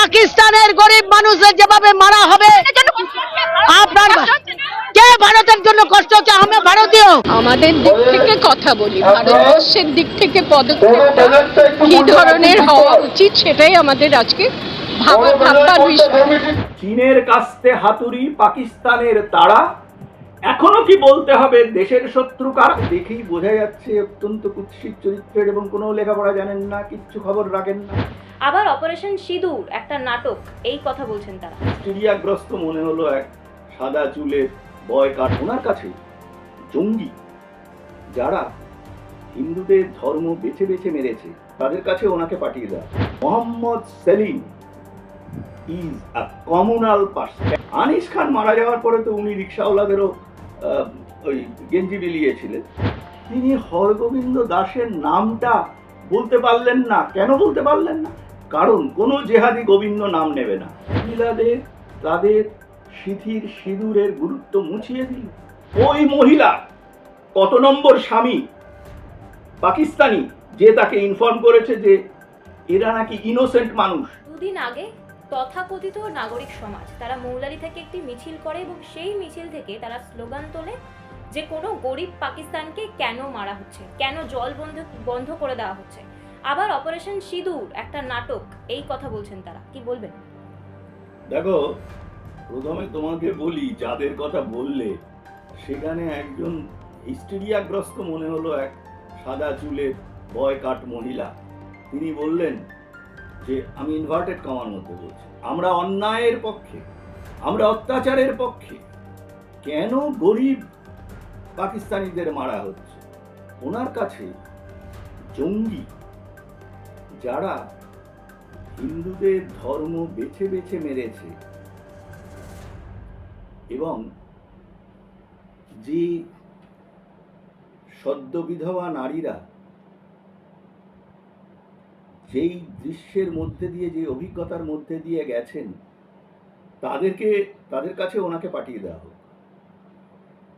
পাকিস্তানের গরিব মানুষের যেভাবে মারা হবে আপনার কে ভারতের জন্য কষ্ট হচ্ছে? আমি ভারতীয়। আমাদের দিক থেকে কথা বলি ভারতবর্ষের দিক থেকে পদক্ষেপটা কি ধরনের হওয়া উচিত সেটাই আমাদের আজকে ভাবা ভাববার বিষয়। চীনের কাস্তে হাতুড়ি পাকিস্তানের তারা এখনও কি বলতে হবে? দেশের শত্রু কারা দেখেই বোঝা যাচ্ছে অত্যন্ত কুৎসিত চরিত্রের এবং কোনো লেখাপড়া জানেন না কিচ্ছু খবর রাখেন না। আবার অপারেশন সিঁদুর একটা নাটক এই কথা বলছেন তারা। স্টিরিয়াগ্রস্ত মনে হলো এক সাদা চুলের বয় কাঠ ওনার কাছে? জঙ্গি। যারা হিন্দুদের ধর্ম বেছে বেছে মেরেছে তাদের কাছে ওনাকে পাঠিয়ে দেওয়া। Mohammad Selim is a communal person Anis Khan মারা যাওয়ার পরে তো উনি রিক্সাওয়ালাদেরও ওই গেঞ্জি বিলিয়েছিলেন। তিনি হরগোবিন্দ দাসের নামটা বলতে পারলেন না। কেন বলতে পারলেন না? কারণ কোনো জেহাদি গোবিন্দ নাম নেবে না। মহিলাদের তাদের সিথির সিঁদুরের গুরুত্ব মুছিয়ে দিল। ওই মহিলা কত নম্বর স্বামী? পাকিস্তানি, যে তাকে ইনফর্ম করেছে যে এরা নাকি ইনোসেন্ট মানুষ। দুদিন আগে তথাকথিত নাগরিক সমাজ। তারা মৌলালি থেকে একটি মিছিল করে এবং সেই মিছিল থেকে তারা স্লোগান তোলে যে কোনো গরিব পাকিস্তানকে কেন মারা হচ্ছে, কেন জল বন্ধ বন্ধ করে দেওয়া হচ্ছে। আবার অপারেশন সিঁদুর, একটা নাটক, এই কথা বলছেন তারা। কি বলবেন? দেখো, প্রথমে তোমাকে বলি, যাদের কথা বললে, সেখানে একজন হিস্টেরিয়াগ্রস্ত মনে হলো এক সাদা চুলের বয় কাট মহিলা। তিনি বললেন যে আমি ইনভার্টেড কমার মধ্যে বলছি। আমরা অন্যায়ের পক্ষে, আমরা অত্যাচারের পক্ষে কেন গরিব পাকিস্তানিদের মারা হচ্ছে? ওনার কাছে জঙ্গি যারা হিন্দুদের ধর্ম বেছে বেছে মেরেছে এবং যে সদ্য বিধবা নারীরা যেই দৃশ্যের মধ্যে দিয়ে যে অভিজ্ঞতার মধ্যে দিয়ে গেছেন, তাদেরকে, তাদের কাছে ওনাকে পাঠিয়ে দেওয়া হোক।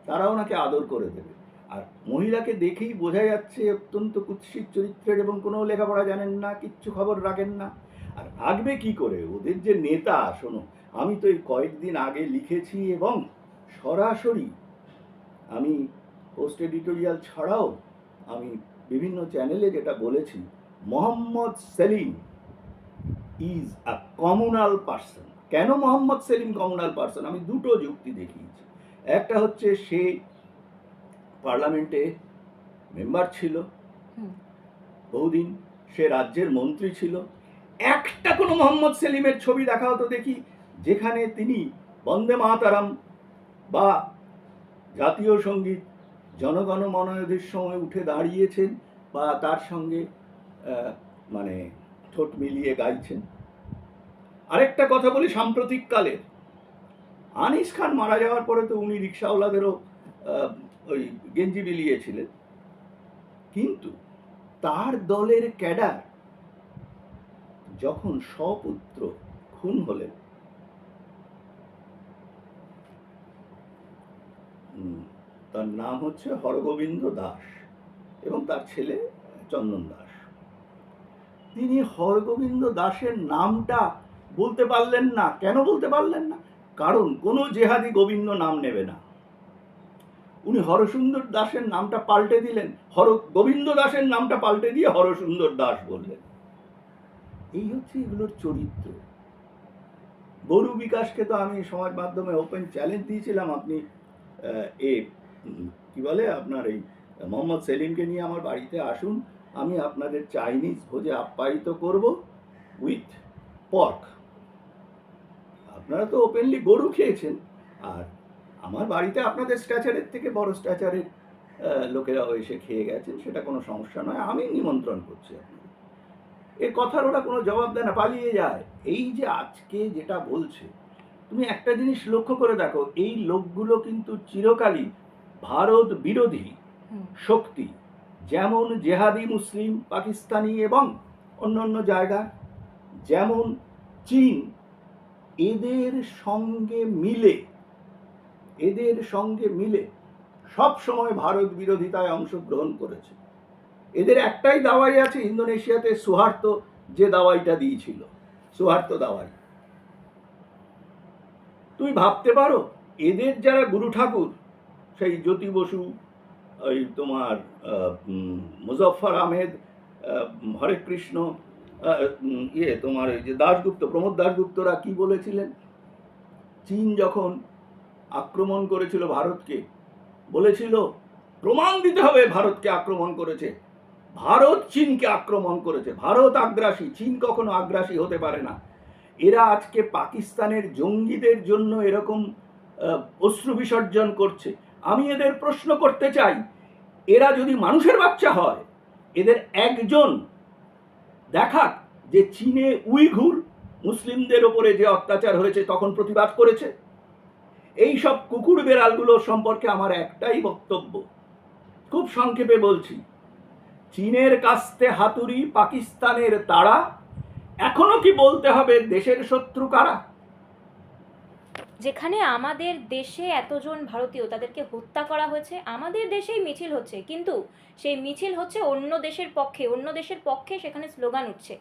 তারা ওনাকে আদর করে দেবে। আর মহিলাকে দেখেই বোঝা যাচ্ছে অত্যন্ত কুৎসিত চরিত্রের এবং কোনো লেখাপড়া জানেন না, কিচ্ছু খবর রাখেন না। আর রাখবে কি করে? ওদের যে নেতা, শোনো, আমি তো এই কয়েকদিন আগে লিখেছি এবং সরাসরি আমি পোস্ট এডিটোরিয়াল ছাড়াও আমি বিভিন্ন চ্যানেলে যেটা বলেছি Mohammed Salim is a communal person কেন মোহাম্মদ সেলিম কমুনাল পার্সন আমি দুটো যুক্তি দেখিয়েছি। একটা হচ্ছে সে পার্লামেন্টে মেম্বার ছিল। বহুদিন সে রাজ্যের মন্ত্রী ছিল। একটা কোনো মোহাম্মদ সেলিমের ছবি দেখা হতো দেখি যেখানে তিনি বন্দে মাতারাম বা জাতীয় সংগীত জনগণ মনোনয়নের সময় উঠে দাঁড়িয়েছেন বা তার সঙ্গে মানে ঠোঁট মিলিয়ে গাইছেন। আরেকটা কথা বলি সাম্প্রতিক কালে আনিস খান মারা যাওয়ার পরে তো উনি রিক্সাওয়ালাদেরও ওই গেঞ্জি বিলিয়েছিলেন। কিন্তু তার দলের ক্যাডার যখন স্বপুত্র খুন হলেন তার নাম হচ্ছে হরগোবিন্দ দাস এবং তার ছেলে চন্দন দাস। তিনি হরগোবিন্দ দাসের নামটা বলতে পারলেন না। কেন বলতে পারলেন না? কারণ কোনো জেহাদি গোবিন্দ নাম নেবে না। উনি হরসুন্দর দাসের নামটা পাল্টে দিলেন। হর গোবিন্দ দাসের নামটা পাল্টে দিয়ে হরসুন্দর দাস বললেন। এই হচ্ছে এগুলোর চরিত্র। গরু বিকাশকে তো আমি সমাজ মাধ্যমে ওপেন চ্যালেঞ্জ দিয়েছিলাম। আপনি এ কি বলে আপনার এই মোহাম্মদ সেলিমকে নিয়ে আমার বাড়িতে আসুন। আমি আপনাদের চাইনিজ ভোজে আপ্যায়িত করব উইথ পর্ক আপনারা তো ওপেনলি গরু খেয়েছেন। আর আমার বাড়িতে আপনাদের স্ট্যাচারের থেকে বড় স্ট্যাচারের লোকেরাও এসে খেয়ে গেছেন সেটা কোনো সমস্যা নয়। আমি নিমন্ত্রণ করছি আপনাদের। এর কথার ওরা কোনো জবাব দেয় না পালিয়ে যায়। এই যে আজকে যেটা বলছে তুমি একটা জিনিস লক্ষ্য করে দেখো এই লোকগুলো কিন্তু চিরকালই ভারত বিরোধী শক্তি। যেমন জেহাদি মুসলিম, পাকিস্তানি এবং অন্যান্য জায়গা যেমন চীন, এদের সঙ্গে মিলে, এদের সঙ্গে মিলে সব সময় ভারত বিরোধিতায় অংশগ্রহণ করেছে। এদের একটাই দাওয়াই আছে ইন্দোনেশিয়াতে সুহার্তো, যে দাওয়াইটা দিয়েছিল সৌহার্দ্য দাওয়াই। তুমি ভাবতে পারো, এদের যারা গুরু ঠাকুর, সেই জ্যোতি বসু ওই তোমার মুজফফর আহমেদ আহ, হরে কৃষ্ণ ইয়ে তোমার ওই যে দাশগুপ্ত প্রমোদ দাশগুপ্তরা কি বলেছিলেন? চীন যখন আক্রমণ করেছিল ভারতকে বলেছিল প্রমাণ দিতে হবে ভারতকে আক্রমণ করেছে। ভারত চীনকে আক্রমণ করেছে। ভারত আগ্রাসী চীন কখনো আগ্রাসী হতে পারে না। এরা আজকে পাকিস্তানের জঙ্গিদের জন্য এরকম অশ্রু বিসর্জন করছে। আমি এদের প্রশ্ন করতে চাই। এরা যদি মানুষের বাচ্চা হয়, এদের একজন দেখাক যে চীনে উইঘুর মুসলিমদের ওপরে যে অত্যাচার হয়েছে, তখন প্রতিবাদ করেছে। এই সব কুকুর বেড়ালগুলো সম্পর্কে আমার একটাই বক্তব্য। খুব সংক্ষেপে বলছি, চীনের কাস্তে হাতুড়ি পাকিস্তানের তারা, এখনও কি বলতে হবে দেশের শত্রু কারা? যেখানে আমাদের দেশে এতজন ভারতীয় তাদেরকে হত্যা করা হয়েছে, আমাদের দেশেই মিছিল হচ্ছে। কিন্তু সেই মিছিল হচ্ছে অন্য দেশের পক্ষে, অন্য দেশের পক্ষে সেখানে স্লোগান উঠছে।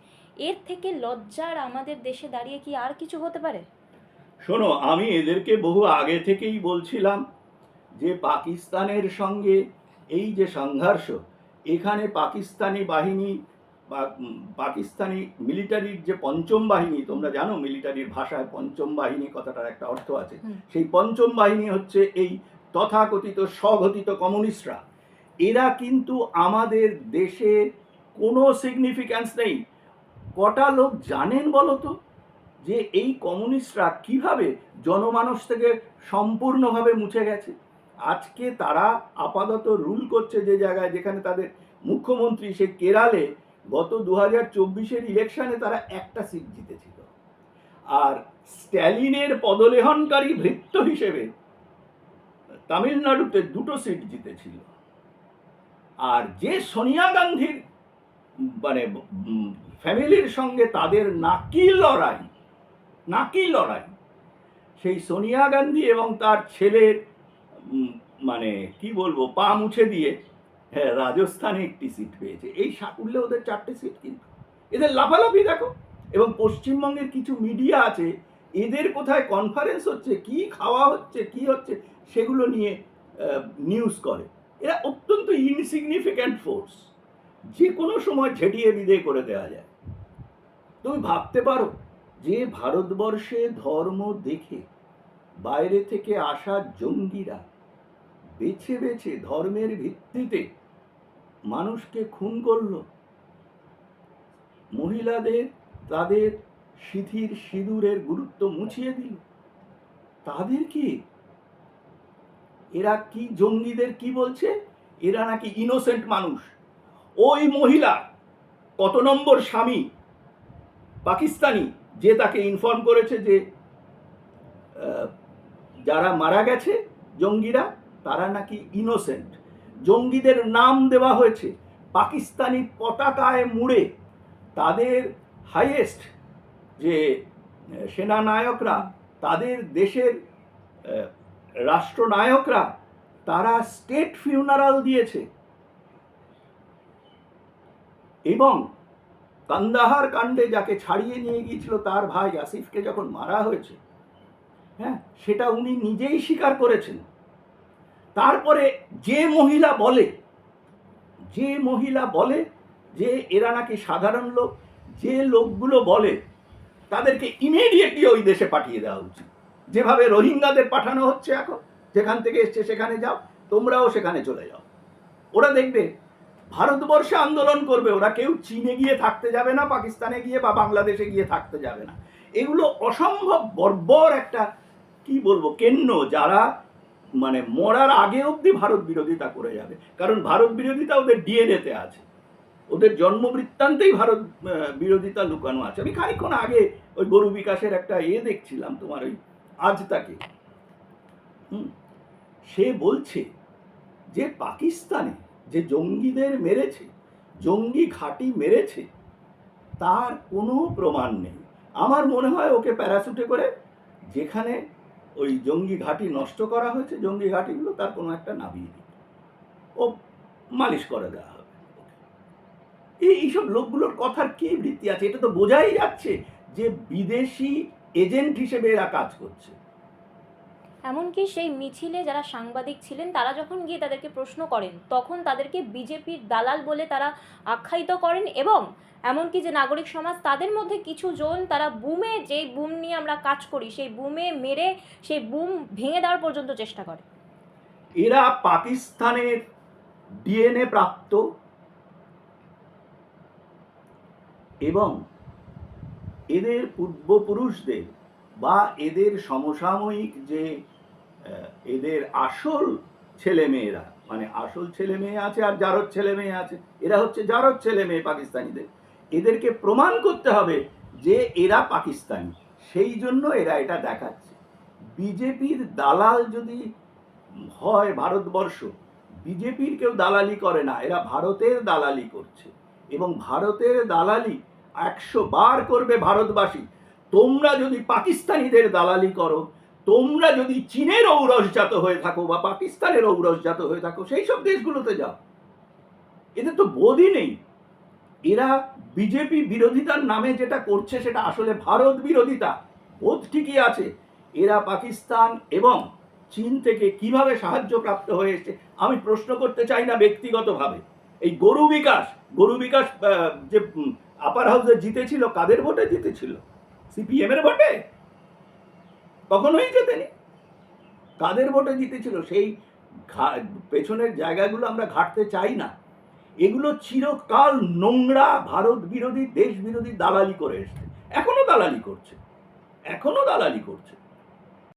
এর থেকে লজ্জার আমাদের দেশে দাঁড়িয়ে কি আর কিছু হতে পারে? শোনো, আমি এদেরকে বহু আগে থেকেই বলছিলাম যে পাকিস্তানের সঙ্গে এই যে সংঘর্ষ, এখানে পাকিস্তানি বাহিনী পাকিস্তানি মিলিটারির যে পঞ্চম বাহিনী তোমরা জানো মিলিটারির ভাষায় পঞ্চম বাহিনী কথাটার একটা অর্থ আছে। সেই পঞ্চম বাহিনী হচ্ছে এই তথাকথিত স্বঘটিত কমিউনিস্টরা। এরা কিন্তু আমাদের দেশে কোনো সিগনিফিক্যান্স নেই। কটা লোক জানেন বলো তো যে এই কমিউনিস্টরা কীভাবে জনমানস থেকে সম্পূর্ণভাবে মুছে গেছে? আজকে তারা আপাতত রুল করছে যে জায়গায় যেখানে তাদের মুখ্যমন্ত্রী সে কেরালে গত দু হাজার চব্বিশের ইলেকশনে তারা একটা সিট জিতেছিল। আর স্ট্যালিনের পদলেহনকারী ভৃত্য হিসেবে তামিলনাড়ুতে দুটো সিট জিতেছিল। আর যে সোনিয়া গান্ধীর মানে ফ্যামিলির সঙ্গে তাদের নাকি লড়াই নাকি লড়াই, সেই সোনিয়া গান্ধী এবং তার ছেলের মানে কি বলব, পা মুছে দিয়ে হ্যাঁ রাজস্থানে একটি সিট পেয়েছে। এই সাকুল্যে ওদের চারটে সিট কিন্তু। এদের লাফালাফি দেখো। এবং পশ্চিমবঙ্গের কিছু মিডিয়া আছে, এদের কোথায় কনফারেন্স হচ্ছে, কি খাওয়া হচ্ছে, কি হচ্ছে, সেগুলো নিয়ে নিউজ করে। এরা অত্যন্ত ইনসিগনিফিক্যান্ট ফোর্স যে কোনো সময় ঝেঁটিয়ে বিদেয় করে দেওয়া যায়। তুমি ভাবতে পারো, যে ভারতবর্ষে ধর্ম দেখে, বাইরে থেকে আসা জঙ্গিরা, বেছে বেছে ধর্মের ভিত্তিতে মানুষকে খুন করল। মহিলাদের তাদের সিথির সিঁদুরের গুরুত্ব মুছিয়ে দিল। তাদের কি এরা কি জঙ্গিদের কি বলছে? এরা নাকি ইনোসেন্ট মানুষ। ওই মহিলা কত নম্বর স্বামী? পাকিস্তানি, যে তাকে ইনফর্ম করেছে যে যারা মারা গেছে জঙ্গিরা, তারা নাকি ইনোসেন্ট জঙ্গিদের নাম দেওয়া হয়েছে পাকিস্তানি পতাকায় মুড়ে। তাদের হাইয়েস্ট যে সেনানায়করা, তাদের দেশের রাষ্ট্রনায়করা, তারা স্টেট ফিউনারাল দিয়েছে। এবং কান্দাহার কাণ্ডে যাকে ছাড়িয়ে নিয়ে গিয়েছিল তার ভাই আসিফকে যখন মারা হয়েছে হ্যাঁ সেটা উনি নিজেই স্বীকার করেছেন। তারপরে যে মহিলা বলে, যে মহিলা বলে যে এরা নাকি সাধারণ লোক, যে লোকগুলো বলে, তাদেরকে ইমিডিয়েটলি ওই দেশে পাঠিয়ে দেওয়া উচিত। যেভাবে রোহিঙ্গাদের পাঠানো হচ্ছে এখন, যেখান থেকে এসছে সেখানে যাও, তোমরাও সেখানে চলে যাও। ওরা দেখবে, ভারতবর্ষে আন্দোলন করবে, ওরা কেউ চীনে গিয়ে থাকতে যাবে না, পাকিস্তানে গিয়ে বা বাংলাদেশে গিয়ে থাকতে যাবে না। এগুলো অসম্ভব বর্বর একটা, কি বলব কেন্ন যারা মানে মরার আগে অবধি ভারত বিরোধিতা করে যাবে। কারণ ভারত বিরোধিতা ওদের ডিএনএতে আছে। ওদের জন্ম বৃত্তান্তেই ভারত বিরোধিতা লুকানো আছে। আমি খানিক্ষণ আগে ওই গরু বিকাশের একটা এ দেখছিলাম তোমার ওই আজ তাকে হুম? সে বলছে যে পাকিস্তানে যে জঙ্গিদের মেরেছে, জঙ্গি ঘাঁটি মেরেছে, তার কোনো প্রমাণ নেই। আমার মনে হয় ওকে প্যারাশুটে করে যেখানে ওই জঙ্গি ঘাঁটি নষ্ট করা হয়েছে, জঙ্গি ঘাঁটিগুলো তার কোনো একটা নামিয়ে দিই ও মালিশ করে দেওয়া হবে এই, এইসব লোকগুলোর কথার কি বৃত্তি আছে? এটা তো বোঝাই যাচ্ছে যে বিদেশি এজেন্ট হিসেবে এরা কাজ করছে। এমনকি সেই মিছিলে যারা সাংবাদিক ছিলেন, তারা যখন গিয়ে তাদেরকে প্রশ্ন করেন, তখন তাদেরকে বিজেপির দালাল বলে তারা আখ্যায়িত করেন এবং এমনকি যে নাগরিক সমাজ, তাদের মধ্যে কিছু জন তারা বুমে যে বুম নিয়ে আমরা কাজ করি, সেই বুমে মেরে, সেই বুম ভেঙে দেওয়ার পর্যন্ত চেষ্টা করে। এরা পাকিস্তানের ডিএনএ প্রাপ্ত এবং এদের পূর্বপুরুষদের বা এদের সমসাময়িক যে এদের আসল ছেলে মেয়েরা মানে আসল ছেলে মেয়ে আছে আর জারদ ছেলে মেয়ে আছে, এরা হচ্ছে জারদ ছেলে মেয়ে পাকিস্তানিদের। এদেরকে প্রমাণ করতে হবে যে এরা পাকিস্তানি। সেই জন্য এরা এটা দেখাচ্ছে। বিজেপির দালাল যদি হয় ভারতবর্ষ, বিজেপির কেউ দালালি করে না, এরা ভারতের দালালি করছে। এবং ভারতের দালালি একশো বার করবে ভারতবাসী। তোমরা যদি পাকিস্তানিদের দালালি করো, তোমরা যদি চীনের ঔরসজাত হয়ে থাকো বা পাকিস্তানের ঔরসজাত হয়ে থাকো, সেই সব দেশগুলোতে যাও। এদের তো বোধই নেই। এরা বিজেপি বিরোধিতার নামে যেটা করছে সেটা আসলে ভারত বিরোধিতা। বোধ ঠিকই আছে। এরা পাকিস্তান এবং চীন থেকে কীভাবে সাহায্য প্রাপ্ত হয়ে এসেছে, আমি প্রশ্ন করতে চাই না ব্যক্তিগতভাবে। এই গরু বিকাশ গরু বিকাশ যে আপার হাউসে জিতেছিল, কাদের ভোটে জিতেছিল? সিপিএম এর ভোটে? কখনোই জেতেনি। কাদের ভোটে জিতেছিল? সেই পেছনের জায়গাগুলো আমরা ঘাটতে চাই না। এগুলো চিরকাল নোংরা ভারত বিরোধী, দেশ বিরোধী দালালি করে এসছে। এখনও দালালি করছে। এখনও দালালি করছে।